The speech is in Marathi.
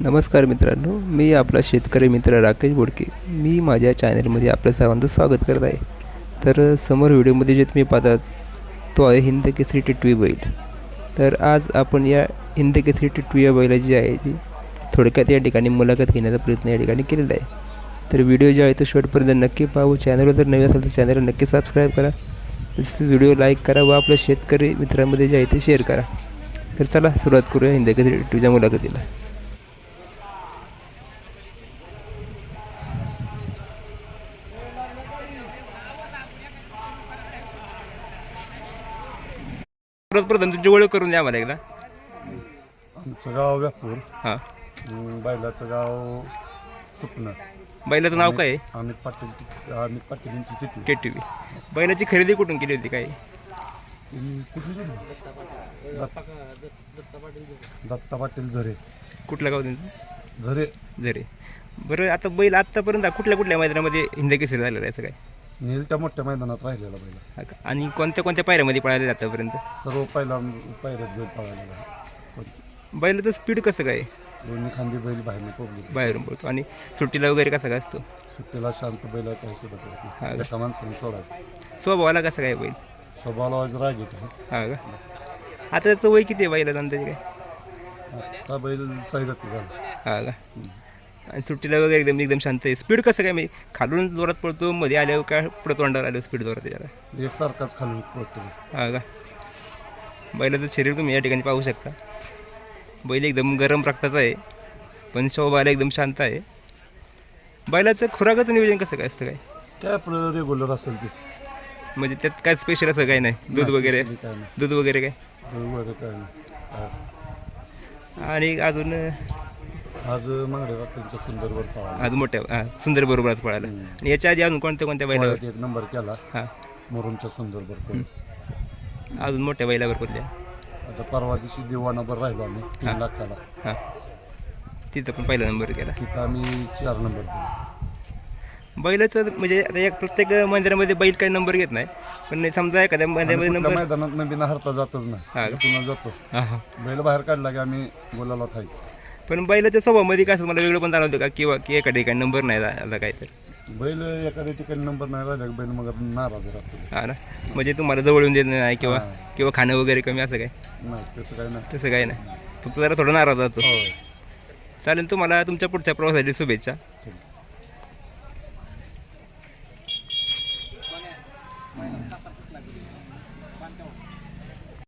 नमस्कार मित्रांनो मी आपला शेतकरी मित्र राकेश बोडके. मी माझ्या चॅनलमध्ये आपल्या सर्वांचं स्वागत करत आहे. तर समोर व्हिडिओमध्ये जे तुम्ही पाहतात तो आहे हिंद केसरी टिटवी बैल. तर आज आपण या हिंद केसरी टिटवी या बैलाची जी आहे ती थोडक्यात या ठिकाणी मुलाखत घेण्याचा प्रयत्न या ठिकाणी केलेला आहे. तर व्हिडिओ जो आहे तो शेवटपर्यंत नक्की पाहू. चॅनलवर जर नवे असेल तर चॅनलला नक्की सबस्क्राईब करा. तसेच व्हिडिओ लाईक करा व आपल्या शेतकरी मित्रांमध्ये जे आहे ते शेअर करा. तर चला सुरुवात करूया हिंद केसरी टिटवीच्या मुलाखतीला. परत प्रथम तुमची ओळख करून द्या मला एकदा. आमचं गाव व्यापूर. हां. अं, बैलाचं गाव सुपणं बैलाचं नाव काय? आहे अमित पाटील ति- अमित पाटील यांची तिथली के टी व्ही बैलाची खरेदी कुठून केली होती काय? दत्त- पाटील झरे. कुठलं गाव त्यांचं? झरे. जरे बरं आता बैल आत्तापर्यंत कुठल्या कुठल्या मैदानामध्ये हिंद केसरी झालेलं आहे असं काय? नेल त्या मोठ्या मैदानात राहिलेला का? आणि कोणत्या कोणत्या पायऱ्यामध्ये पळाले आतापर्यंत सर्व पहिला पायऱ्यात बैल पळालेला आहे. बैलाचं स्पीड कसं काय? दोन्ही खांदी बैल बाहेर पडली. बाहेरून पळतो. आणि सुट्टीला वगैरे कसं काय असतो? सुट्टीला शांत बैल काही सुद्धा हा? एका माणसाने सोडायचं. स्वभावाला कसं काय बैल? स्वभावाला व्हायचं राग येतो. हा का? आता त्याचं वय किती आहे बैलाचं? अंदाजे काय? आता बैल झाला. हा का? आणि सुट्टीला वगैरे एकदम एकदम शांत आहे. स्पीड कसं काय? म्हणजे खालून जोरात पळतो मध्ये आल्यावर काय पुढं तोंडावर आल्यावर स्पीड जोरात त्याला. एकसारखाच खालून पडतो हा का? बैलाचं शरीर तुम्ही या ठिकाणी पाहू शकता. बैल एकदम गरम रक्ताचा आहे पण शोभाला एकदम शांत आहे. बैलाचं खुराकाचं नियोजन कसं काय असतं काय? काय आपलं रेग्युलर असेल तेच. म्हणजे त्यात काय स्पेशल असं काही नाही? दूध वगैरे? दूध वगैरे काय. आणि अजून आज मांगडेवर त्यांच्या सुंदरवर पळाला. आज मोठ्या हा, सुंदर बरोबर आज पळाला आणि याच्या आधी अजून कोणत्या कोणत्या बैलावर पळत एक नंबर केला. हां. मुरुमच्या सुंदरवर पळत. अजून मोठ्या बैलावर पडल्या आता परवा दिवशी दिवाणावर राहिलो आम्ही तीन लाखाला हां. तिथं पण पहिला नंबर केला. तिथं आम्ही चार नंबर केला. बैलाचं म्हणजे आता एक प्रत्येक मंदिरामध्ये बैल काही नंबर घेत नाही. पण समजा एखाद्या मंदिरामध्ये कुठल्या नंबर मैदानात नवीन हरता जातच हा नाही? पुन्हा जातो. हां हां. बैल बाहेर काढला की आम्ही बोलायला थायचं पण बैलाच्या स्वभावामध्ये काय असं मला वेगळं पण जाणवतं का? किंवा की एका ठिकाणी नंबर नाही आला काय तर? बैल एखाद्या ठिकाणी नंबर नाही राहिला की बैल मग नाराज राहतो. हा ना? म्हणजे तुम्हाला जवळ येऊन देत नाही किंवा किंवा खाणं वगैरे कमी असं काय? नाही तसं काही नाही. तसं काय नाही. फक्त जरा थोडं नाराज राहतो. चालेल तुम्हाला तुमच्या पुढच्या प्रवासासाठी शुभेच्छा.